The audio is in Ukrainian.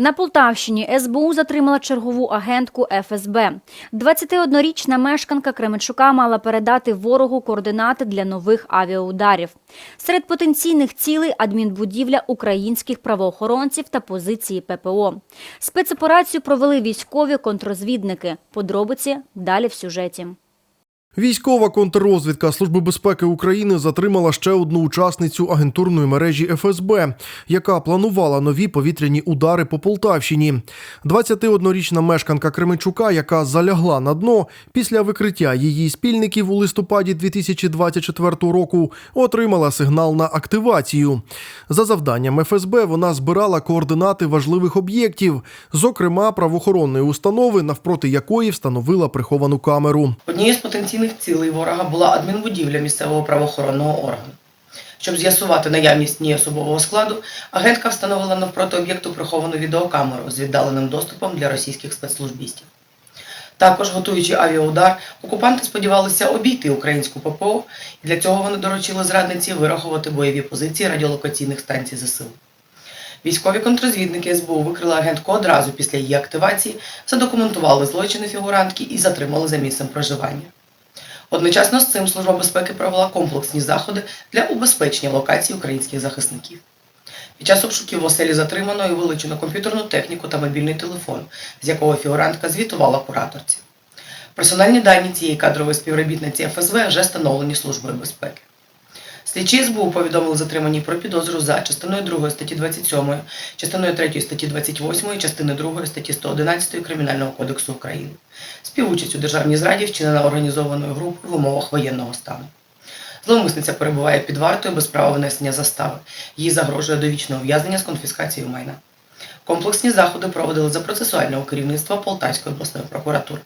На Полтавщині СБУ затримала чергову агентку ФСБ. 21-річна мешканка Кременчука мала передати ворогу координати для нових авіаударів. Серед потенційних цілей адмінбудівля українських правоохоронців та позиції ППО. Спецоперацію провели військові контрозвідники. Подробиці далі в сюжеті. Військова контррозвідка Служби безпеки України затримала ще одну учасницю агентурної мережі ФСБ, яка планувала нові повітряні удари по Полтавщині. 21-річна мешканка Кременчука, яка залягла на дно після викриття її спільників у листопаді 2024 року, отримала сигнал на активацію. За завданням ФСБ вона збирала координати важливих об'єктів, зокрема правоохоронної установи, навпроти якої встановила приховану камеру. Однією з потенційних цілей ворога була адмінбудівля місцевого правоохоронного органу. Щоб з'ясувати наявність в ній особового складу, агентка встановила навпроти об'єкту приховану відеокамеру з віддаленим доступом для російських спецслужбістів. Також, готуючи авіаудар, окупанти сподівалися обійти українську ППО, і для цього вони доручили зрадниці вирахувати бойові позиції радіолокаційних станцій ЗСУ. Військові контрозвідники СБУ викрили агентку одразу після її активації, задокументували злочини фігурантки і затримали за місцем проживання. Одночасно з цим Служба безпеки провела комплексні заходи для убезпечення локацій українських захисників. Під час обшуків в оселі і вилучено комп'ютерну техніку та мобільний телефон, з якого фігурантка звітувала кураторці. Персональні дані цієї кадрової співробітниці ФСВ вже встановлені Службою безпеки. Слідчі СБУ повідомили затриманій про підозру за частиною 2 статті 27, частиною 3 статті 28, частиною 2 статті 111 Кримінального кодексу України. Співучасть у державній зраді вчинена організованою групою в умовах воєнного стану. Зловмисниця перебуває під вартою без права внесення застави. Їй загрожує довічне ув'язнення з конфіскацією майна. Комплексні заходи проводили за процесуального керівництва Полтавської обласної прокуратури.